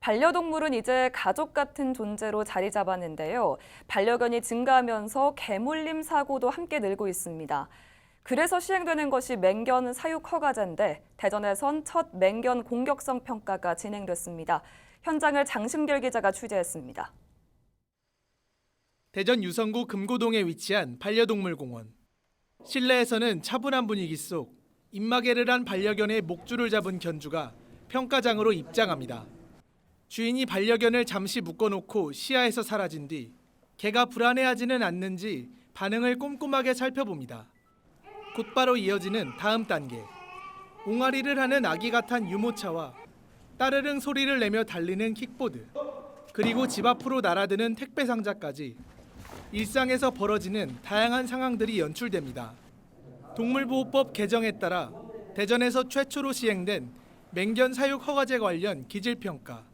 반려동물은 이제 가족 같은 존재로 자리 잡았는데요. 반려견이 증가하면서 개물림 사고도 함께 늘고 있습니다. 그래서 시행되는 것이 맹견 사육 허가제인데 대전에선 첫 맹견 공격성 평가가 진행됐습니다. 현장을 장심결 기자가 취재했습니다. 대전 유성구 금고동에 위치한 반려동물 공원. 실내에서는 차분한 분위기 속 입마개를 반려견의 목줄을 잡은 견주가 평가장으로 입장합니다. 주인이 반려견을 잠시 묶어놓고 시야에서 사라진 뒤 개가 불안해하지는 않는지 반응을 꼼꼼하게 살펴봅니다. 곧바로 이어지는 다음 단계. 옹알이를 하는 아기가 탄 유모차와 따르릉 소리를 내며 달리는 킥보드. 그리고 집 앞으로 날아드는 택배 상자까지 일상에서 벌어지는 다양한 상황들이 연출됩니다. 동물보호법 개정에 따라 대전에서 최초로 시행된 맹견 사육 허가제 관련 기질평가,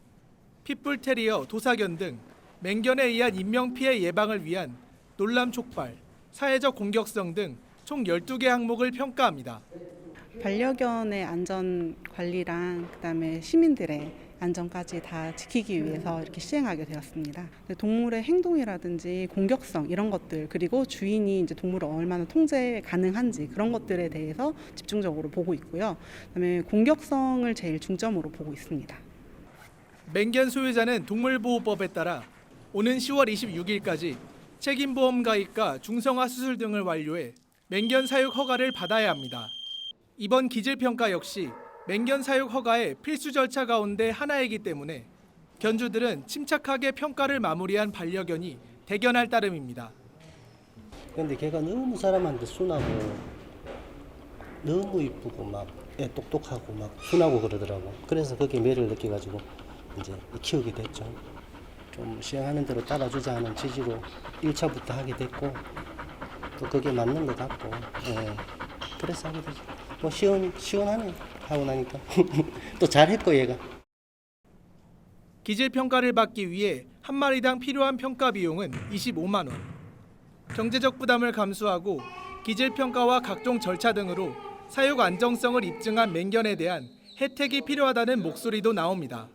핏불 테리어, 도사견 등 맹견에 의한 인명 피해 예방을 위한 논란 촉발, 사회적 공격성 등 총 12개 항목을 평가합니다. 반려견의 안전 관리랑 그다음에 시민들의 안전까지 다 지키기 위해서 이렇게 시행하게 되었습니다. 동물의 행동이라든지 공격성 이런 것들 그리고 주인이 이제 동물을 얼마나 통제 가능한지 그런 것들에 대해서 집중적으로 보고 있고요. 그다음에 공격성을 제일 중점으로 보고 있습니다. 맹견 소유자는 동물보호법에 따라 오는 10월 26일까지 책임보험 가입과 중성화 수술 등을 완료해 맹견 사육 허가를 받아야 합니다. 이번 기질평가 역시 맹견 사육 허가의 필수 절차 가운데 하나이기 때문에 견주들은 침착하게 평가를 마무리한 반려견이 대견할 따름입니다. 근데 걔가 너무 사람한테 순하고 너무 이쁘고 막애 똑똑하고 막 순하고 그러더라고. 그래서 거기에 매력을 느껴가지고 이제 키우게 됐죠. 좀 시행하는 대로 따라주자 하는 취지로 1차부터 하게 됐고 또 그게 맞는 것 같고 예. 그래서 하게 되죠. 뭐 시원 시원하네 하고 나니까 또 잘했고 얘가. 기질 평가를 받기 위해 한 마리당 필요한 평가 비용은 25만 원. 경제적 부담을 감수하고 기질 평가와 각종 절차 등으로 사육 안정성을 입증한 맹견에 대한 혜택이 필요하다는 목소리도 나옵니다.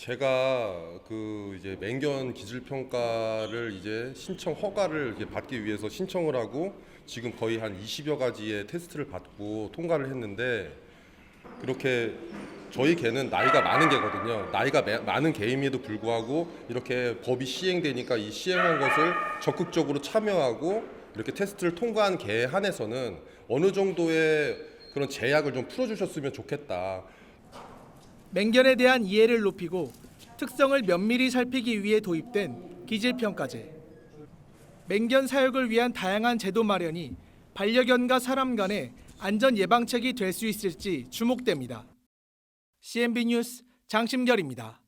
제가 그 이제 맹견 기질 평가를 이제 신청 허가를 이제 받기 위해서 신청을 하고 지금 거의 한 20여 가지의 테스트를 받고 통과를 했는데 그렇게 저희 개는 나이가 많은 개거든요. 나이가 매- 많은 개임에도 불구하고 이렇게 법이 시행되니까 이 시행한 것을 적극적으로 참여하고 이렇게 테스트를 통과한 개에 한해서는 어느 정도의 그런 제약을 좀 풀어주셨으면 좋겠다. 맹견에 대한 이해를 높이고 특성을 면밀히 살피기 위해 도입된 기질평가제. 맹견 사육을 위한 다양한 제도 마련이 반려견과 사람 간의 안전 예방책이 될 수 있을지 주목됩니다. CNB 뉴스 장심결입니다.